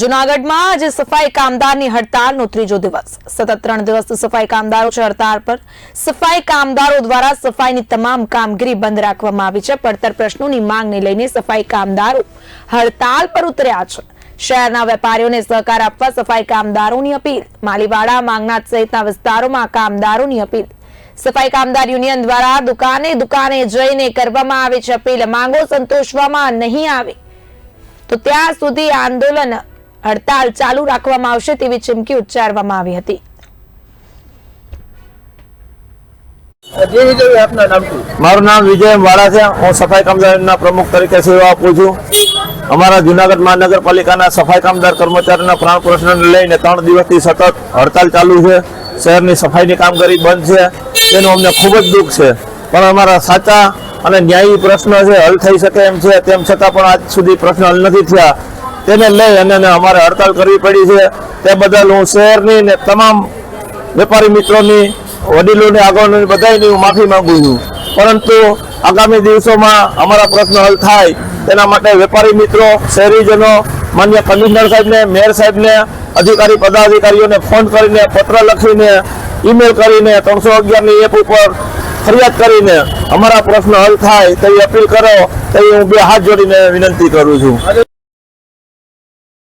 જુનાગઢમાં આજે સફાઈ કામદારની હડતાલનો ત્રીજો દિવસ. સતત ત્રણ દિવસ સફાઈ કામદારો છે હડતાળ પર. સફાઈ કામદારો દ્વારા સફાઈની તમામ કામગીરી બંધ રાખવામાં આવી છે. પડતર પ્રશ્નોની માંગને લઈને સફાઈ કામદારો હડતાળ પર ઉતર્યા છે. શહેરના વેપારીઓને સહકાર આપવા સફાઈ કામદારોની અપીલ. માલીવાડા, માંગનાથ સહિતના વિસ્તારોમાં કામદારોની અપીલ. સફાઈ કામદાર યુનિયન દ્વારા દુકાને દુકાને જઈને કરવામાં આવે છે અપીલ. માંગો સંતોષવામાં નહીં આવે. તો ત્યાં સુધી આંદોલન હડતાલ ચાલુ રાખવામાં આવશે તેવી ચીમકી ઉચ્ચારવામાં આવી હતી. મારું નામ વિજય વાળા છે. હું સફાઈ કામદારના પ્રમુખ તરીકે સેવા આપું છું. અમારા જુનાગઢ મહાનગરપાલિકાના સફાઈ કામદાર કર્મચારીના પ્રાણ પ્રશ્નને લઈને ત્રણ દિવસથી સતત હડતાલ ચાલુ છે. શહેરની સફાઈની કામગીરી બંધ છે. તેનું અમને ખૂબ જ દુઃખ છે. પણ અમારા સાચા અને ન્યાયી પ્રશ્ન છે હલ થઈ શકે એમ છે. તેમ છતાં પણ આજ સુધી પ્રશ્ન હલ નથી થયા. તેને લઈ અને અમારે હડતાલ કરવી પડી છે. તે બદલ હું શહેરની ને તમામ વેપારી મિત્રોની, વડીલોની આગળની બધાની હું માફી માંગુ છું. પરંતુ આગામી દિવસોમાં અમારા પ્રશ્ન હલ થાય તેના માટે વેપારી મિત્રો, શહેરીજનો, માન્ય કમિશનર સાહેબને, મેયર સાહેબને, અધિકારી પદાધિકારીઓને ફોન કરીને પત્ર લખીને, ઈમેલ કરીને ત્રણસો અગિયારની એપ ઉપર ફરિયાદ કરીને અમારા પ્રશ્ન હલ થાય તેવી અપીલ કરો, તેવી હું બે હાથ જોડીને વિનંતી કરું છું.